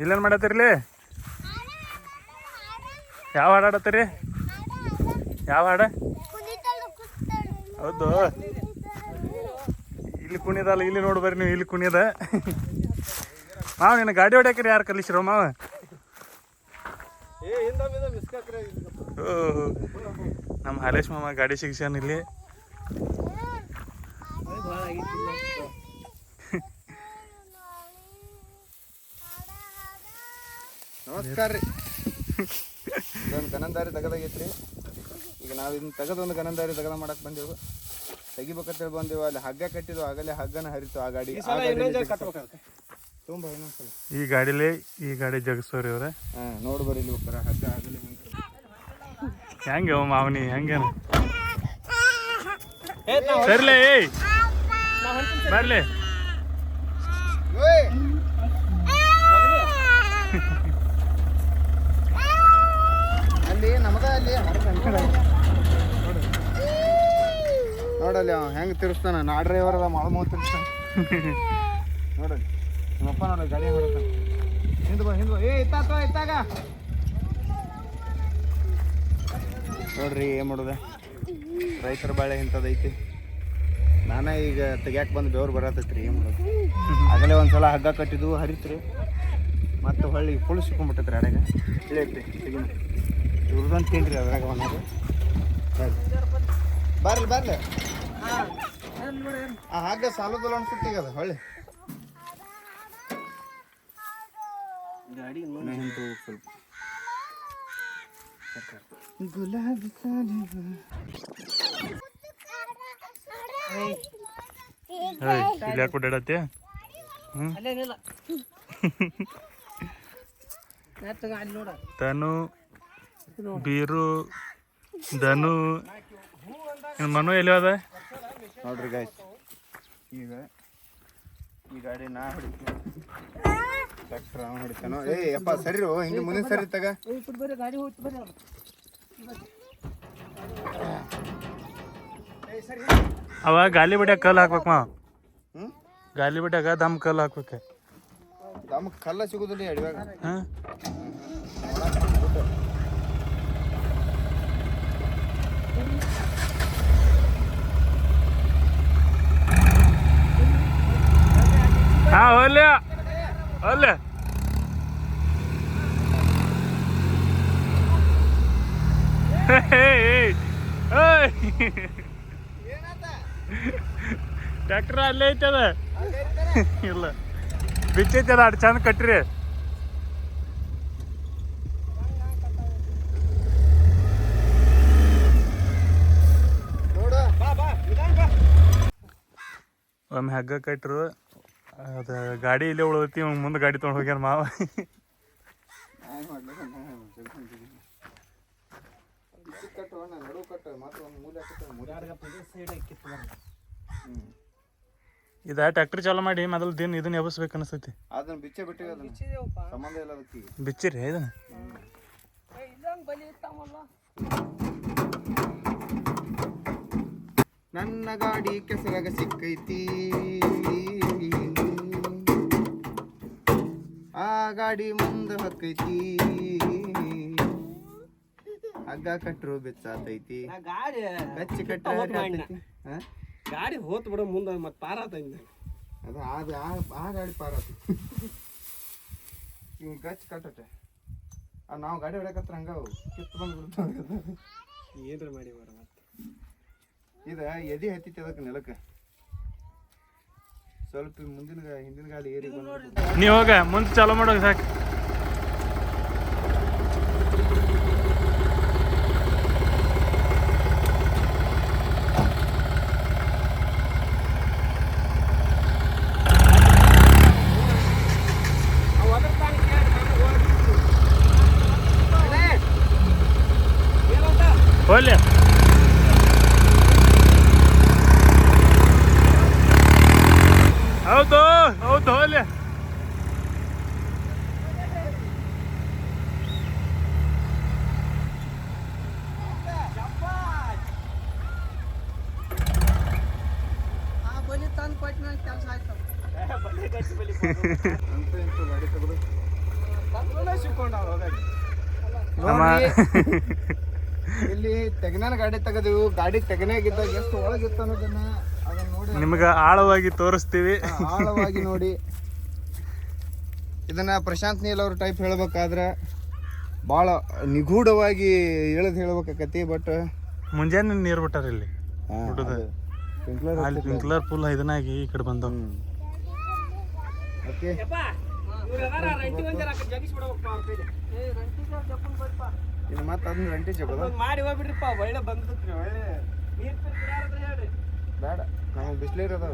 ಇಲ್ಲೇನು ಮಾಡತ್ತೀರಿ ಯಾವ ಹಾಡು ಆಡತ್ತೀರಿ ಯಾವ ಹಾಡ? ಹೌದು. ಇಲ್ಲಿ ಕುಣಿದಲ್ಲ ಇಲ್ಲಿ ನೋಡಿ ಬರ್ರಿ ನೀವು ಇಲ್ಲಿ ಕುಣಿಯದ ಮಾವ ನಿನ್ನ ಗಾಡಿ ಹೊಡ್ಯಾಕ್ರಿ ಯಾರು ಕಲಿಸಿರೋ ಮಾವ? ನಮ್ಮ ಹಾಲೇಶ್ ಮಾಮ ಗಾಡಿ ಸಿಗ್ಸ್ಯಾನ ಇಲ್ಲಿ. ನಮಸ್ಕಾರ ರೀ. ಇದೊಂದು ಗನಂದಾರಿ ತೆಗದಾಗೈತ್ರಿ ಈಗ ನಾವು ಇದನ್ನ ತೆಗೆದು ಒಂದು ಗನಂದಾರಿ ತೆಗದ ಮಾಡಕ್ ಬಂದೆವು ತೆಗಿಬೇಕಂತೇಳಿ ಬಂದೆವು ಅಲ್ಲಿ ಹಗ್ಗ ಕಟ್ಟಿದ್ವು ಆಗಲೇ ಹಗ್ಗನ ಹರಿತು ಆ ಗಾಡಿ. ಆ ಗಾಡಿ ತುಂಬ ಇನ್ನೊಂದ್ಸಲ ಈ ಗಾಡಿಲೇ ಈ ಗಾಡಿ ಜಗಸೋರಿ ಅವ್ರೆ? ಹಾಂ ನೋಡ್ ಬರ್ರಿ ಇಲ್ಲಿ ಹೋಗ್ತಾರ. ಹಗ್ಗ ಆಗಲೇ ಹೆಂಗೆ. ಅವ ಮಾವನಿ ಹೆಂಗೇನ? ಸರ್ಲೆ ಏಯ್! ಬರ್ಲಿ ಅಲ್ಲಿ ನಮಗ ಅಲ್ಲಿ ನೋಡಲ್ಲಿ ಅವ, ಹೆಂಗ್ ತಿರ್ಸ್ತಾನ? ನಾ ಡ್ರೈವರ್ ಅದ ಮಾಳ ಮೂವತ್ತು ತಿರ್ಸ್ತಾನ. ನೋಡಲ್ಲಿ. ನಮ್ಮಪ್ಪ ನೋಡ ಗಾಡಿ ಹೊರತಾನ ಹಿಂದ್ ಬಾ ಹಿಂದ್ ಬಾ. ಏ ಇತ್ತಾತ ಇತ್ತಾಗ. ನೋಡ್ರಿ, ಏನ್ ಮಾಡುದ? ರೈತರ ಬಾಳೆ ಇಂಥದ್ದೈತಿ ನಾನೇ ಈಗ ತೆಗ್ಯಾಕ್ ಬಂದು ಬೆವ್ರು ಬರತೈತ್ರಿ ಏನ್ ಮಾಡೋದು? ಆಗಲೇ ಒಂದ್ಸಲ ಹಗ್ಗ ಕಟ್ಟಿದ್ವು ಹರಿತ್ರಿ. ಮತ್ತೆ ಹೊಳ್ಳಿ ಪುಳಿಸ್ಕೊಂಡ್ಬಿಟ್ಟತ್ರಿ ಅಡಗ ಇಳೈತ್ರಿ ತೆಗಿನ ಇವ್ರದೊಂದು ತಿನ್ರಿ ಅದ್ರಾಗ ಒಂದದು ಬರ್ಲಿ ಬರ್ಲಿ. ಆ ಹಗ್ಗ ಸಾಲದಲ್ಲ ಅನ್ಸುತ್ತೆ ಈಗ ಅದು ಹೊಳ್ಳಿ. ಗಾಡಿ ಸ್ವಲ್ಪ. ಗುಲಾಬಿ ಇಲ್ಲಿ ಯಾಕೆ ಓಡಾಡತ್ತೆ ತನು ಬೀರು ಧನು ಮನು ಎಲ್ಲಿ ಅದ? ನೋಡ್ರಿ ಗಾಯ್ ಈಗ ಈ ಗಾಡಿ ನಾ ಹೊಡಿತೀನಿ. ಟ್ರ್ಯಾಕ್ಟರ್ ಹೊಡಿತಾನೋ? ಏ ಯಪ್ಪ ಸರಿ ಹಿಂಗೆ ಮುಂದಿನ ಸರಿ ತಗ. ಗಾಡಿ ಅವ ಗಾಲಿ ಬಿಟ್ಟಾಗ ಕಲ್ ಹಾಕ್ಬೇಕು ಮಾವ. ಹ್ಮ್? ಗಾಲಿ ಬಿಟ್ಟಾಗ ದಮ್ ಕಲ್ ಹಾಕ್ಬೇಕು. ದಮ್ ಕಲ್ಲ ಸಿಗುದಿಲ್ಲ ಅಡಿವಾಗ ಹಾಂ? ಹಾಂ ಒಲ್ಲೆ ಒಲ್ಲೆ ಟ್ರ್ಯಾಕ್ಟರ್ ಅಲ್ಲೇ ಐತದ ಇಲ್ಲ ಬಿಚ್ಚೈತಿ ಅದ ಅಡ್ ಒಮ್ಮೆ ಹಗ್ಗ ಕಟ್ಟರು ಅದ ಗಾಡಿ ಇಲ್ಲೇ ಉಳಿದೈತಿ ಮುಂದೆ ಗಾಡಿ ತೊಗೊಂಡು ಹೋಗ್ಯಾನ ಮಾವ. ಇದ ಟ್ರ್ಯಾಕ್ಟರ್ ಚಾಲು ಮಾಡಿ ಮೊದಲು ದಿನ ಇದನ್ನ ಎಬ್ಬಿಸ್ಬೇಕು ಅನಿಸ್ತೈತಿ ಅದನ್ನ ಬಿಚ್ಚೆ ಬಿಟ್ಟಿವಿ ಅದನ್ನ. ಸಂಬಂಧ ಇಲ್ಲ ಅದಕ್ಕೆ. ಬಿಚ್ಚಿರಿ ಇದನ್ನ. ನನ್ನ ಗಾಡಿ ಕೆಸರಾಗ ಸಿಕ್ಕೈತಿ. ಆ ಗಾಡಿ ಮುಂದೆ ಹಕ್ಕೈತಿ. ಹಗ್ಗ ಕಟ್ಟರು ಬೆಚ್ಚಾತೈತಿ. ಗಾಡಿ ಬೆಚ್ಚ ಕಟ್ಟ ಹೋತ್ ಗಾಡಿ ಹೋತ್ ಬಿಡ ಮುಂದ ಮತ್ ಪಾರಾತೈತಿ ಅದು ಅದು ಆ ಆ ಗಾಡಿ ಪಾರಾತ ಇವ್ ಗಚ್ ಕಟ್ಟತೆ ಆ ನಾವು ಗಾಡಿ ಹೊಡಕತ್ರ ಹಂಗ ಕಿತ್ತು ಬಂದು ಏನ್ರ ಮಾಡಿ ಬರ ಮತ್ತ ಇದ ಎದಿ ಹತ್ತಿತ್ತು ಅದಕ್ಕೆ ನೆಲಕ್ಕೆ. ಸ್ವಲ್ಪ ಮುಂದಿನ ಹಿಂದಿನ ಗಾಡಿ ಏರಿ ನೀವು ಹೋಗ, ಮುಂದೆ ಚಾಲು ಮಾಡೋಕೆ ಸಾಕು ಹೋಗ್ಲಿ ಹೌದು ಹೌದು ಹೋಗ್ಲಿ ಬಲಿ ತಂದ್ ಕೊಟ್ಟು ಕೆಲಸ ಆಯ್ತು ಅಂತ ಇಂತ ಗಾಡಿ ತೆಗೆದು ಇಲ್ಲಿ ತೆಗನಾನ ಗಾಡಿ ತೆಗೆದಿವು. ಗಾಡಿ ತೆಗನಾಗಿದ್ದಾಗ ಎಷ್ಟು ಒಳಗಿತ್ತು ಅನ್ನೋದನ್ನ ಅದನ್ನ ನೋಡಿ. ನಿಮ್ಗೆ ಆಳವಾಗಿ ತೋರಿಸ್ತೀವಿ. ಆಳವಾಗಿ ನೋಡಿ. ಇದನ್ನ ಪ್ರಶಾಂತ್ ನೀಲ್ ಅವ್ರ ಟೈಪ್ ಹೇಳ್ಬೇಕಾದ್ರೆ ಭಾಳ ನಿಗೂಢವಾಗಿ ಹೇಳದ್ ಹೇಳ್ಬೇಕಾಕತಿ ಬಟ್ ಮುಂಜಾನೆ ನೀರು ಬಿಟ್ಟಾರ ಇಲ್ಲಿ. ಹುಡುಗ. ಅಲ್ಲಿ ಪಿಂಕ್ಲರ್ ಫುಲ್ ಇದನ್ನಾಗಿ ಈ ಕಡೆ ಬಂದವು. ಇದು ಮತ್ತೆ ಅದನ್ನ ರಂಟಿ ಜಗದ ಮಾಡಿ ಹೋಗ್ಬಿಡ್ರಿಪ್ಪ ಒಳ್ಳೆ ನೀರ್ ಬೇಡ ನಮಗೆ ಬಿಸಿಲಿರೋದ